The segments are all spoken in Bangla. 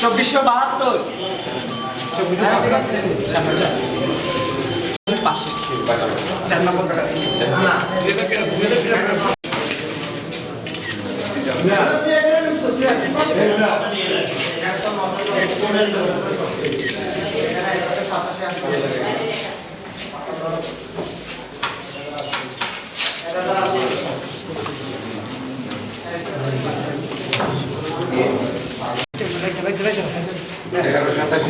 চব্বিশশো বাহাত্তর। চার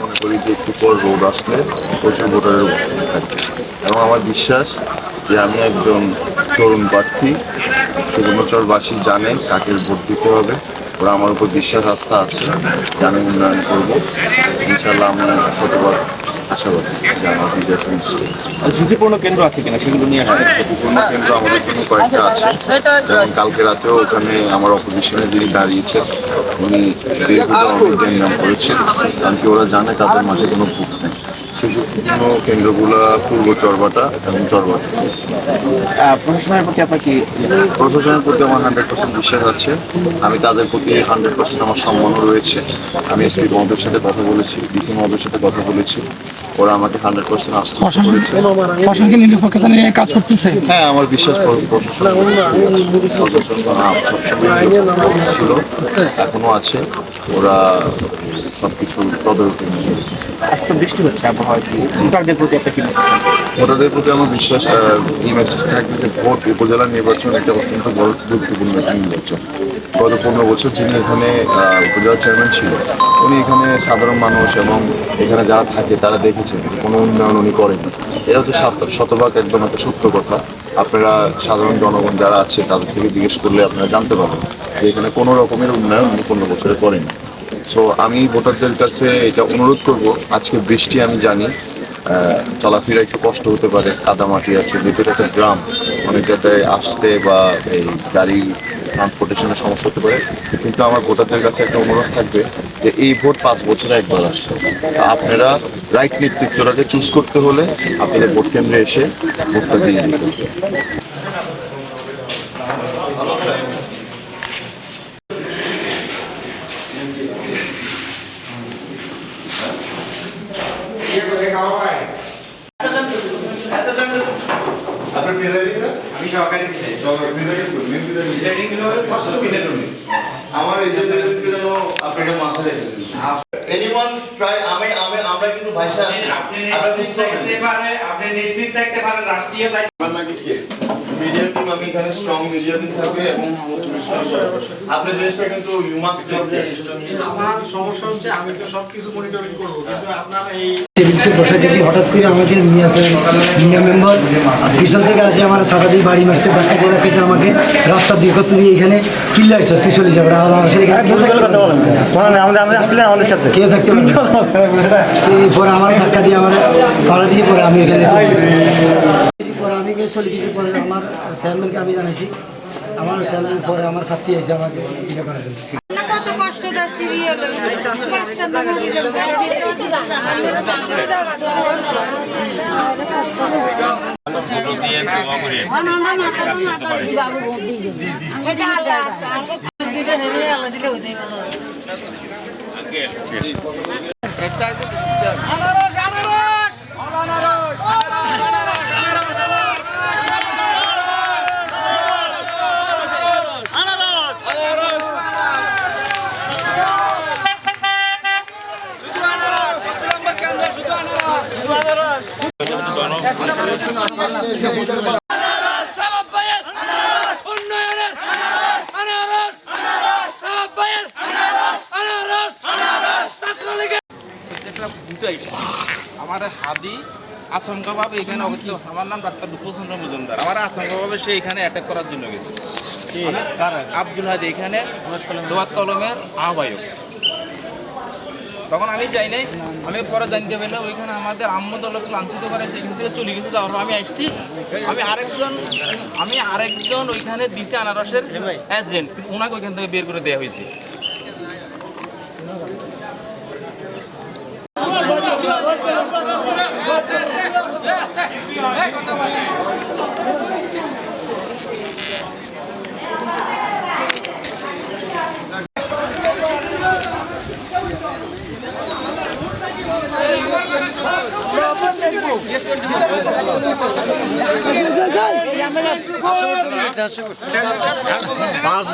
মনে করি যে একটু পর রোড আসলে প্রচুর ভোটারের উপস্থিতি থাকবে। এবং আমার বিশ্বাস যে আমি একজন তরুণ প্রার্থী, সুবর্ণচরবাসী জানে কাকে ভোট দিতে হবে। ওরা আমার উপর বিশ্বাস আস্থা আছে যে আমি উন্নয়ন করব। ইনশাল্লাহ আমি শতবার আশাবাদী যে আমার বিজয় সুনিশ্চিত আর ঝুঁকিপূর্ণ কেন্দ্র আছে কিনা সেগুলো নিয়ে হ্যাঁ ঝুঁকিপূর্ণ কেন্দ্র আমাদের জন্য কয়েকটা আছে। যেমন কালকে রাতেও ওখানে আমার অপোজিশনে যিনি দাঁড়িয়েছেন উনি করেছেন। কারণ কি ওরা জানে তাদের মাঝে কোনো ভূত নেই। সেই কেন্দ্রগুলো পূর্ব চরবাটা এবং চরবাটা। প্রশাসনের প্রতি আপনার কি প্রশাসনের প্রতি আমার হান্ড্রেড পার্সেন্ট বিশ্বাস আছে। আমি তাদের প্রতি হান্ড্রেড পার্সেন্ট আমার সম্মানও রয়েছে। আমি এসপি মহোদয়ের সাথে কথা বলেছি ডিসি মহোদয়ের সাথে কথা বলেছি। ওরা আমাকে হান্ড্রেড পার্সেন্ট আশ্বস্ত করেছে প্রশাসন কি নিরপেক্ষতা নিয়ে কাজ করতেছে? হ্যাঁ আমার বিশ্বাস প্র- প্রশাসন সবসময় ছিল এখনও আছে। ওরা সবকিছু তদারকি নিয়ে আজকে বৃষ্টি হচ্ছে আবহাওয়া ভোটারদের প্রতি আপনার কি ভোটারদের প্রতি আমার বিশ্বাস এই মেসেজ থাকবে যে ভোট উপজেলা নির্বাচন একটা অত্যন্ত বড় গুরুত্বপূর্ণ একটা নির্বাচন। গত পনেরো বছর যিনি এখানে উপজেলা চেয়ারম্যান ছিল, উনি এখানে সাধারণ মানুষ এবং এখানে যারা থাকে তারা দেখেছেন, কোনো উন্নয়ন উনি করেন এটা হচ্ছে শত- শতভাগ একদম একটা সত্য কথা। আপনারা সাধারণ জনগণ যারা আছে, তাদের থেকে জিজ্ঞেস করলে আপনারা জানতে পারবেন যে এখানে কোনো রকমের উন্নয়ন উনি পনেরো বছরে করেন সো আমি ভোটারদের কাছে এটা অনুরোধ করব, আজকে বৃষ্টি আমি জানি চলাফেরা একটু কষ্ট হতে পারে, কাদামাটি আছে, ভেতরে একটা গ্রাম অনেক জায়গায় আসতে বা এই গাড়ি ট্রান্সপোর্টেশনের সমস্যা হতে পারে। কিন্তু আমার ভোটারদের কাছে একটা অনুরোধ থাকবে যে এই ভোট পাঁচ বছরে একবার আসবে আপনারা রাইট নেতৃত্বটাকে চুজ করতে হলে আপনাদের ভোট কেন্দ্রে এসে ভোটটা দিয়ে দিতে আমি সহকারী আমার এই যে যেন আপনাকে মাথা এনিওয়ান ট্রাই আমি আমি আমরা কিন্তু ভাইসা আপনি নিশ্চিত থাকতে পারে আপনি নিশ্চিত থাকতে পারেন রাষ্ট্রীয় দায়িত্ব টিম আমি এখানে স্ট্রং মিডিয়া টিম থাকবে এবং আপনি জিনিসটা কিন্তু ইউ মাস্ট আমার সমস্যা হচ্ছে আমি তো সবকিছু মনিটরিং করব কিন্তু আপনার এই টেবিলসে বসে দিয়েছি হঠাৎ করে আমাকে নিয়ে আসে ইন্ডিয়া মেম্বার আর পিছন থেকে আসে আমার সারা দিয়ে বাড়ি মারছে বাচ্চা কেটে আমাকে রাস্তা দিয়ে কর তুমি এখানে কিল্লা আসছো তুই চলে যাবে আমার সাথে কেউ থাকতে না। এই পরে আমার ধাক্কা দিয়ে আমার ভাড়া দিয়ে পরে আমি এখানে আমি চলে গেছি পরে আমার চেয়ারম্যানকে আমি জানাইছি। আমার চেয়ারম্যান পরে আমার খাতি এসে আমাকে ইয়ে করার জন্য। কত আমার হাদি আশঙ্কাভাবে এখানে অবস্থিত। আমার নাম ডাক্তার দুপুল চন্দ্র মজুমদার। আমার আশঙ্কাভাবে সে এখানে অ্যাটাক করার জন্য গেছে। আব্দুল হাদি এখানে দোয়াত কলমের আহ্বায়ক। তখন আমি যাই নাই। আমি পরে জানতে পারলাম, ওইখানে আমাদের আম্মু দলকে লাঞ্ছিত করে সেখান থেকে চলে গেছে যাওয়ার আমি আসছি। আমি আরেকজন আমি আরেকজন ওইখানে দিছে আনারসের এজেন্ট ওনাকে ওইখান থেকে বের করে দেওয়া হয়েছে। পাঁচ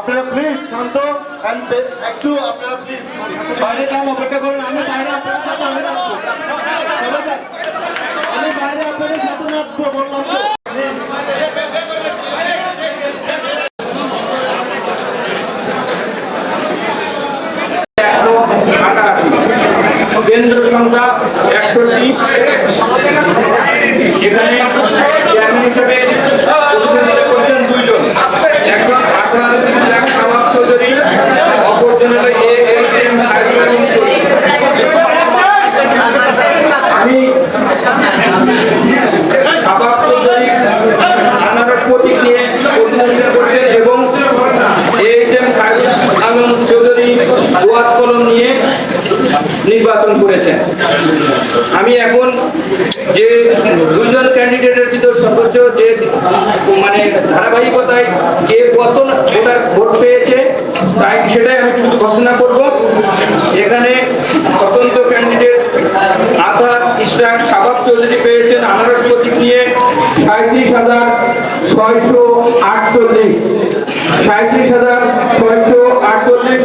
আপনারা প্লিজ শান্ত একটু আপনারা প্লিজ বাইরে যান, অপেক্ষা করুন। আমি বাইরে আপনাদের সাথে আমি বাইরে আপনাদের সাথে আসব বললাম কেন্দ্র সংখ্যা এখানে চেয়ারম্যান হিসেবে প্রতিনিধিত্ব করছেন দুইজন একজন আঠারো লাখ নবাব চৌধুরী অপরজন হলো A S M Habibul Chowdhury. আমি সাবাব চৌধুরী আনারস প্রতীক নিয়ে প্রতিনিধিত্ব করছেন এবং এইচ এম আলম চৌধুরী দোয়াত কলম নিয়ে নির্বাচন করেছেন। আমি এখন যে দুইজন ক্যান্ডিডেটের ভিতর সর্বোচ্চ যে মানে ধারাবাহিকতায় কে কত ভোটার, ভোট পেয়েছে, তাই সেটাই আমি শুধু ঘোষণা করব। এখানে স্বতন্ত্র ক্যান্ডিডেট আধার, ইশরাক, সাবাব চৌধুরী পেয়েছেন আনারস প্রতীক নিয়ে সাঁত্রিশ হাজার ছয়শো আটচল্লিশ। সাঁত্রিশ হাজার ছয়শো আটচল্লিশ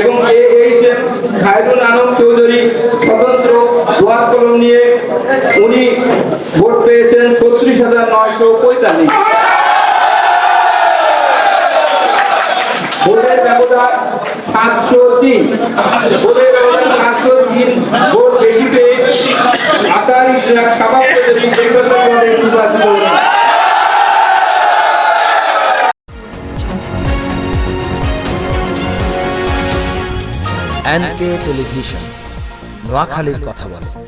এবং A H M Khairul Alam Chowdhury স্বতন্ত্র দোয়াত কলম নিয়ে উনি ভোট পেয়েছেন ছত্রিশ হাজার নয়শো পঁয়তাল্লিশ। এনকে টেলিভিশন নোয়াখালীর কথা বলে।